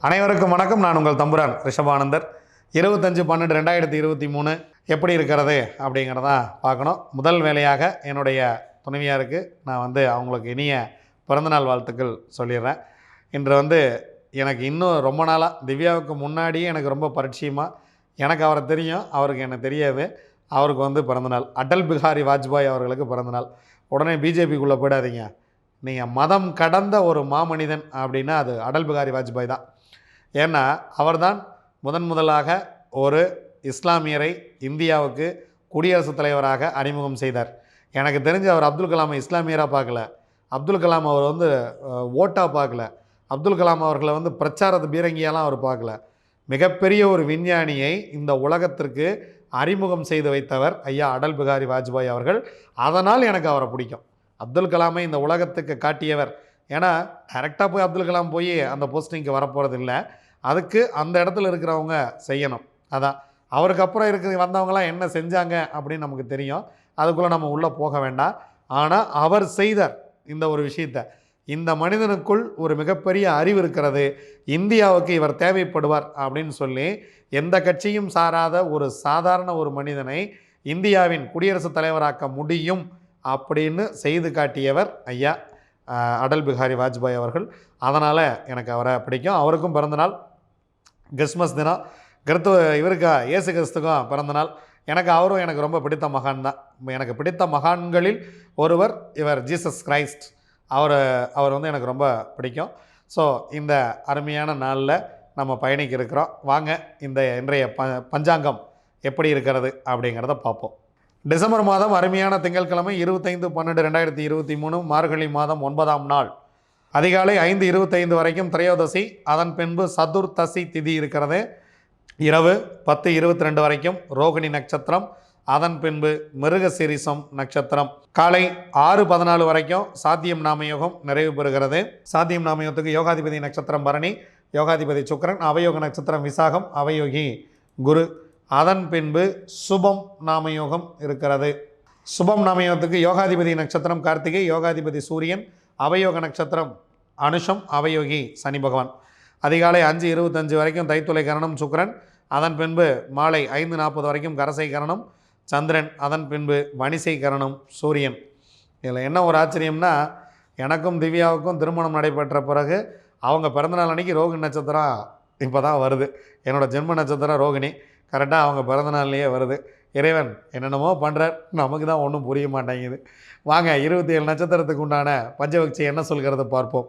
அனைவருக்கும் வணக்கம். நான் உங்கள் தம்புரான் ரிஷபானந்தர். இருபத்தஞ்சு பன்னெண்டு ரெண்டாயிரத்தி இருபத்தி மூணு எப்படி இருக்கிறது அப்படிங்கிறதான் பார்க்கணும். முதல் வேலையாக என்னுடைய துணைவியாருக்கு நான் வந்து அவங்களுக்கு இனிய பிறந்தநாள் வாழ்த்துக்கள் சொல்லிடுறேன். இன்று வந்து எனக்கு இன்னும் ரொம்ப நாளாக திவ்யாவுக்கு முன்னாடியே எனக்கு ரொம்ப பரிச்சயமாக எனக்கு அவரை தெரியும் அவருக்கு எனக்கு தெரியாது. அவருக்கு வந்து பிறந்தநாள். அடல் பிஹாரி வாஜ்பாய் அவர்களுக்கு பிறந்தநாள். உடனே பிஜேபிக்குள்ளே போயிடாதீங்க. நீங்கள் மதம் கடந்த ஒரு மாமனிதன் அப்படின்னா அது அடல் பிகாரி வாஜ்பாய் தான். ஏன்னா அவர்தான் முதன் முதலாக ஒரு இஸ்லாமியரை இந்தியாவுக்கு குடியரசுத் தலைவராக அறிமுகம் செய்தார். எனக்கு தெரிஞ்சு அவர் அப்துல் கலாமை இஸ்லாமியராக பார்க்கல. அப்துல் கலாம் அவர் வந்து ஓட்டாக பார்க்கல. அப்துல் கலாம் அவர்களை வந்து பிரச்சாரத்து பீரங்கியெல்லாம் அவர் பார்க்கல. மிகப்பெரிய ஒரு விஞ்ஞானியை இந்த உலகத்திற்கு அறிமுகம் செய்து வைத்தவர் ஐயா அடல் பிகாரி வாஜ்பாய் அவர்கள். அதனால் எனக்கு அவரை பிடிக்கும். அப்துல் கலாமை இந்த உலகத்துக்கு காட்டியவர். ஏன்னா டைரெக்டாக போய் அப்துல் கலாம் போய் அந்த போஸ்டிங்க்கு வரப்போகிறது இல்லை அதுக்கு அந்த இடத்துல இருக்கிறவங்க செய்யணும். அதான். அவருக்கு அப்புறம் இருக்கிற வந்தவங்களாம் என்ன செஞ்சாங்க அப்படின்னு நமக்கு தெரியும். அதுக்குள்ளே நம்ம உள்ளே போக வேண்டாம் ஆனால் அவர் செய்தார் இந்த ஒரு விஷயத்தை இந்த மனிதனுக்குள் ஒரு மிகப்பெரிய அறிவு இருக்கிறது இந்தியாவுக்கு இவர் தேவைப்படுவார் அப்படின்னு சொல்லி எந்த கட்சியும் சாராத ஒரு சாதாரண ஒரு மனிதனை இந்தியாவின் குடியரசுத் தலைவராக்க முடியும் அப்படின்னு செய்து காட்டியவர் ஐயா அடல் பிஹாரி வாஜ்பாய் அவர்கள். அதனால் எனக்கு அவரை பிடிக்கும். அவருக்கும் பிறந்தநாள் கிறிஸ்மஸ் தினம். கிறிஸ்துவ இவருக்கா இயேசு கிறிஸ்துக்கும் பிறந்தநாள். எனக்கு அவரும் எனக்கு ரொம்ப பிடித்த மகான் தான். எனக்கு பிடித்த மகான்களில் ஒருவர் இவர் ஜீசஸ் கிரைஸ்ட். அவர் அவர் வந்து எனக்கு ரொம்ப பிடிக்கும். ஸோ இந்த அருமையான நாளில் நம்ம பயணிக்க இருக்கிறோம். வாங்க இந்த இன்றைய ப பஞ்சாங்கம் எப்படி இருக்கிறது அப்படிங்கிறத பார்ப்போம். டிசம்பர் மாதம் அருமையான திங்கட்கிழமை இருபத்தைந்து பன்னெண்டு ரெண்டாயிரத்தி இருபத்தி மூணு மார்கழி மாதம் ஒன்பதாம் நாள். அதிகாலை ஐந்து இருபத்தைந்து வரைக்கும் திரையோதசி அதன் பின்பு சதுர்த்தசி திதி இருக்கிறது. இரவு பத்து இருபத்தி ரெண்டு வரைக்கும் ரோகிணி நட்சத்திரம் அதன் பின்பு மிருகசிரிசம் நட்சத்திரம். காலை ஆறு பதினாலு வரைக்கும் சாத்தியம் நாமயோகம் நிறைவு பெறுகிறது. சாத்தியம் நாமயோகத்துக்கு யோகாதிபதி நட்சத்திரம் பரணி யோகாதிபதி சுக்கரன் அவயோக நட்சத்திரம் விசாகம் அவயோகி குரு. அதன் பின்பு சுபம் நாமயோகம் இருக்கிறது. சுபம் நாமயோகத்துக்கு யோகாதிபதி நட்சத்திரம் கார்த்திகை யோகாதிபதி சூரியன் அவயோக நட்சத்திரம் அனுஷம் அவயோகி சனி பகவான். அதிகாலை அஞ்சு இருபத்தஞ்சு வரைக்கும் தைத்துளை கரணம் சுக்கிரன் அதன் பின்பு மாலை ஐந்து நாற்பது வரைக்கும் கரசை கரணம் சந்திரன் அதன் பின்பு வணிசை கரணம் சூரியன். இதில் என்ன ஒரு ஆச்சரியம்னா எனக்கும் திவ்யாவுக்கும் திருமணம் நடைபெற்ற பிறகு அவங்க பிறந்தநாள் அன்னைக்கு ரோகிணி நட்சத்திரம் இப்போ தான் வருது. என்னோடய ஜென்ம நட்சத்திரம் ரோகிணி கரெக்டாக அவங்க பிறந்தநாள்லேயே வருது. இறைவன் என்னென்னமோ பண்ணுறார் நமக்கு தான் ஒன்றும் புரிய மாட்டேங்குது. வாங்க இருபத்தி ஏழு நட்சத்திரத்துக்கு உண்டான பஞ்சபக்சி என்ன சொல்கிறத பார்ப்போம்.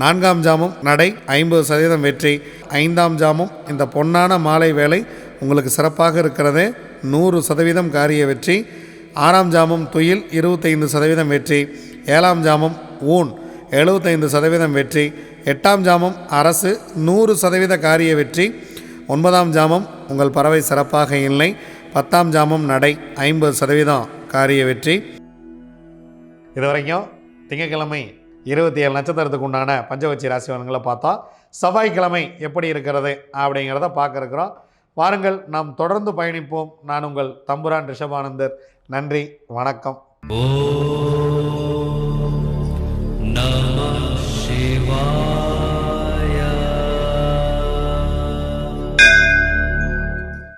நான்காம் ஜாமம் நடை ஐம்பது சதவீதம் வெற்றி. ஐந்தாம் ஜாமம் இந்த பொன்னான மாலை வேலை உங்களுக்கு சிறப்பாக இருக்கிறது. நூறு சதவீதம் காரிய வெற்றி. ஆறாம் ஜாமம் துயில் இருபத்தைந்து சதவீதம் வெற்றி. ஏழாம் ஜாமம் ஊன் எழுபத்தைந்து சதவீதம் வெற்றி. எட்டாம் ஜாமம் அரசு நூறு சதவீத காரிய வெற்றி. ஒன்பதாம் ஜாமம் உங்கள் பறவை சிறப்பாக இல்லை. பத்தாம் ஜாமம் நடை ஐம்பது சதவீதம் காரிய வெற்றி. இது வரைக்கும் திங்கக்கிழமை இருபத்தி ஏழு நட்சத்திரத்துக்கு உண்டான பஞ்சவச்சி ராசி பலன்களை பார்த்தா செவ்வாய்க்கிழமை எப்படி இருக்கிறது அப்படிங்கிறத பார்க்க வாருங்கள் நாம் தொடர்ந்து பயணிப்போம். நான் உங்கள் தம்புரான் ரிஷபானந்தர். நன்றி வணக்கம். ஓ